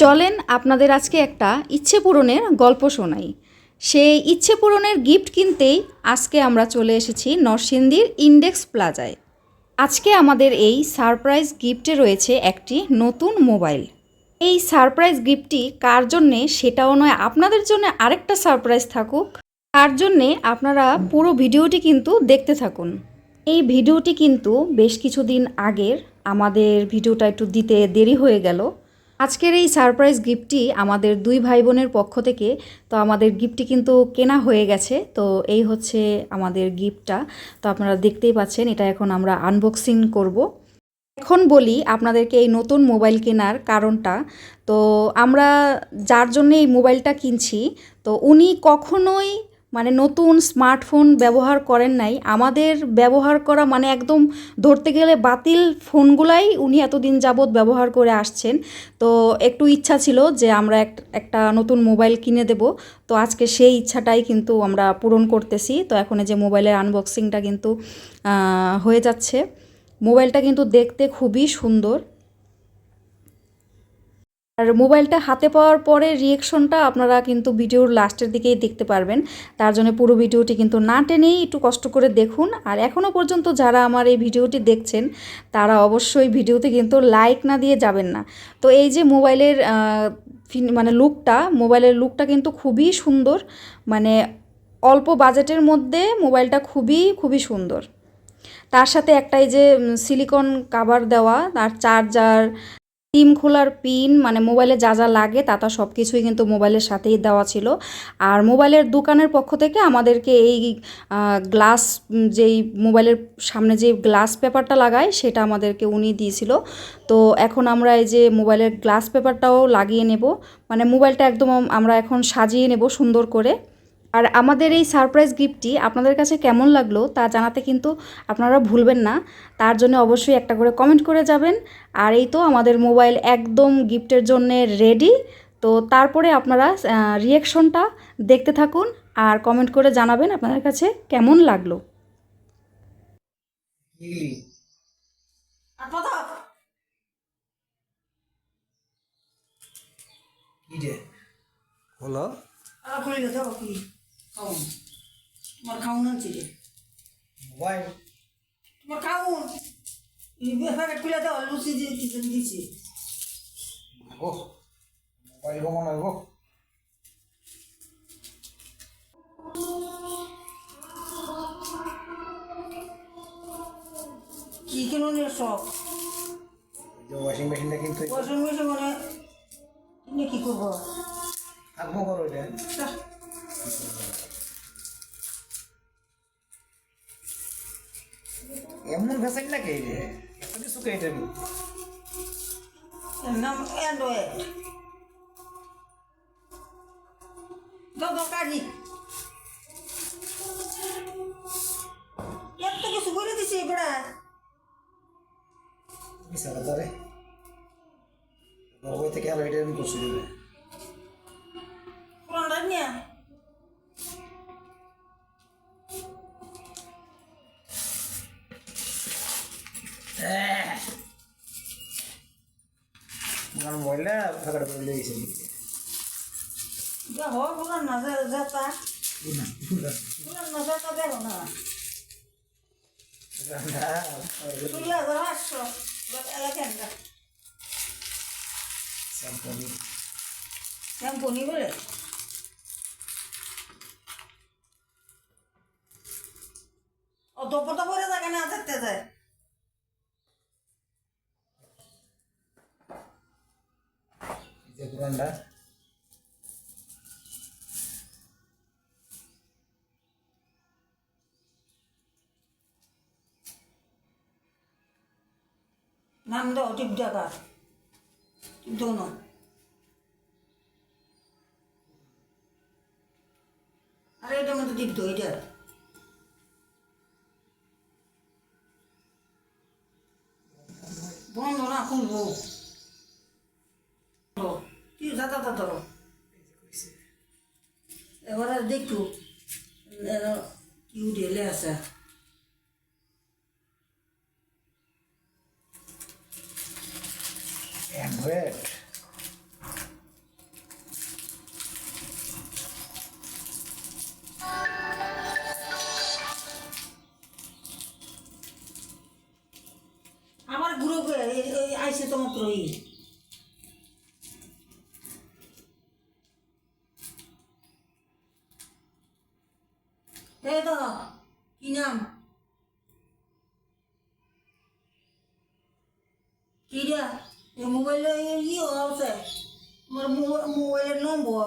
চলেন আপনাদের আজকে একটা ইচ্ছে পূরণের গল্প শোনাই। সেই ইচ্ছে পূরণের গিফট কিনতেই আজকে আমরা চলে এসেছি নরসিংদীর ইন্ডেক্স প্লাজায়। আজকে আমাদের এই সারপ্রাইজ গিফটে রয়েছে একটি নতুন মোবাইল। এই সারপ্রাইজ গিফটটি কার জন্যে সেটাও নয়, আপনাদের জন্য আরেকটা সারপ্রাইজ থাকুক। তার জন্যে আপনারা পুরো ভিডিওটি কিন্তু দেখতে থাকুন। এই ভিডিওটি কিন্তু বেশ কিছুদিন আগের, আমাদের ভিডিওটা একটু দিতে দেরি হয়ে গেল। আজকের এই সারপ্রাইজ গিফটটি আমাদের দুই ভাই বোনের পক্ষ থেকে, তো আমাদের গিফটটি কিন্তু কেনা হয়ে গেছে, তো এই হচ্ছে আমাদের গিফটটা। তো আপনারা দেখতেই পাচ্ছেন, এটা এখন আমরা আনবক্সিং করব। এখন বলি আপনাদেরকে এই নতুন মোবাইল কেনার কারণটা, তো আমরা যার জন্য এই মোবাইলটা কিনছি, তো উনি কখনোই মানে নতুন স্মার্টফোন ব্যবহার করেন নাই। আমাদের ব্যবহার করা মানে একদম ধরতে গেলে বাতিল ফোনগুলাই উনি এতদিন যাবৎ ব্যবহার করে আসছেন। তো একটু ইচ্ছা ছিল যে আমরা এক, একটা নতুন মোবাইল কিনে দেব। তো আজকে সেই ইচ্ছাটাই কিন্তু আমরা পূরণ করতেছি। তো এখন যে মোবাইলের আনবক্সিংটা কিন্তু হয়ে যাচ্ছে। মোবাইলটা কিন্তু দেখতে খুবই সুন্দর। আর মোবাইলটা হাতে পাওয়ার পরে রিয়েকশনটা আপনারা কিন্তু ভিডিওর লাস্টের দিকেই দেখতে পারবেন। তার জন্য পুরো ভিডিওটি কিন্তু না টেনেই একটু কষ্ট করে দেখুন। আর এখনও পর্যন্ত যারা আমার এই ভিডিওটি দেখছেন, তারা অবশ্যই ভিডিওতে কিন্তু লাইক না দিয়ে যাবেন না। তো এই যে মোবাইলের মানে লুকটা মোবাইলের লুকটা কিন্তু খুবই সুন্দর। মানে অল্প বাজেটের মধ্যে মোবাইলটা খুবই খুবই সুন্দর। তার সাথে একটা এই যে সিলিকন কাভার দেওয়া আর চার্জার সিম খোলার পিন মানে মোবাইলে যা যা লাগে তা তা সব কিছুই কিন্তু মোবাইলের সাথেই দেওয়া ছিল। আর মোবাইলের দোকানের পক্ষ থেকে আমাদেরকে এই গ্লাস যেই মোবাইলের সামনে যে গ্লাস পেপারটা লাগায় সেটা আমাদেরকে উনি দিয়েছিল। তো এখন আমরা এই যে মোবাইলের গ্লাস পেপারটাও লাগিয়ে নেব। মানে মোবাইলটা একদম আমরা এখন সাজিয়ে নেব সুন্দর করে। আর আমাদের এই সারপ্রাইজ গিফটটি আপনাদের কাছে কেমন লাগল তা জানাতে কিন্তু আপনারা ভুলবেন না। তার জন্য অবশ্যই একটা করে কমেন্ট করে যাবেন। আর এই তো আমাদের মোবাইল একদম গিফটের জন্য রেডি তো তারপরে আপনারা রিয়েকশনটা দেখতে থাকুন আর কমেন্ট করে জানাবেন আপনাদের কাছে কেমন লাগল। হলো খাউন তোমার খাউন আনছি রে। মোবাইল তোমার খাউন প্যাকেট খুলে দাও লুচি দিয়ে দিছি। গো মোবাইল গো মনে হয় গো। কি কিনুন সব? এই যে ওয়াশিং মেশিনটা কিন্তু ওয়াশিং মেশিন মানে কিনে কি করব? থাকব করো এটা এমন ফ্যাশন না কে রে এত কিছু কে এটা নাম অ্যান্ড্রয়েড দাও কাজি এত কিছু করে দিছি বেড়া মিশালা ধরে বড় থেকে আলো এটা আমি করছি দেবে আমার মোবাইলটা ফাঁকাটা করে লেগেছে যা হয় পুরান না যা- যাতা না পুরান না যাতা দেখো না দুই হাজার আটশো এলাকাটা স্যামসং শ্যাম্পুনি বলে অত পত করে থাকে না থাকতে যায় যে দোকানটা নাম দাও টিপ জায়গা টিপ দাও না আরে এটা মধ্যে টিপ দাও এটা বন্ধ না খুলবো কি খাতা ধরো এবারে দেখু কি ঢেলে আছে। আমার গুরু আইসে তো মাত্র ই এই তো কি নাম কি রে এই মোবাইলে ই আছে আমার মোবাইলের নম্বর